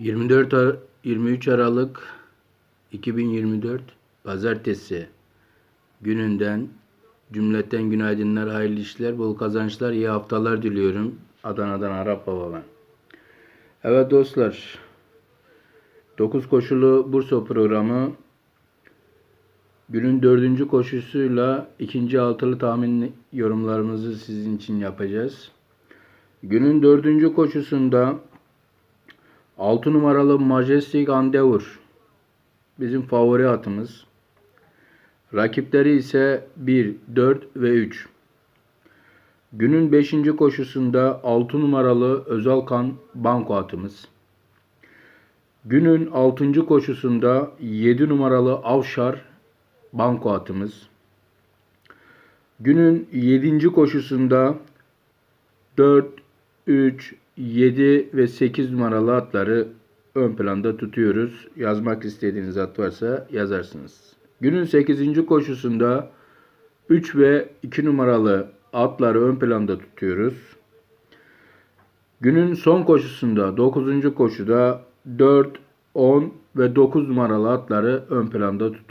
24 Ar- 23 Aralık 2024 Pazartesi gününden cümleten günaydınlar, hayırlı işler, bol kazançlar, iyi haftalar diliyorum. Adana'dan Arap Baba ben. Evet dostlar, 9 koşulu Bursa programı günün dördüncü koşusuyla ikinci altılı tahmin yorumlarımızı sizin için yapacağız. Günün dördüncü koşusunda 6 numaralı Majestic Endeavor bizim favori atımız. Rakipleri ise 1, 4 ve 3. Günün 5. koşusunda 6 numaralı Özalkan Banko atımız. Günün 6. koşusunda 7 numaralı Avşar Banko atımız. Günün 7. koşusunda 4, 3, 7 ve 8 numaralı atları ön planda tutuyoruz. Yazmak istediğiniz at varsa yazarsınız. Günün 8. koşusunda 3 ve 2 numaralı atları ön planda tutuyoruz. Günün son koşusunda 9. koşuda 4, 10 ve 9 numaralı atları ön planda tutuyoruz.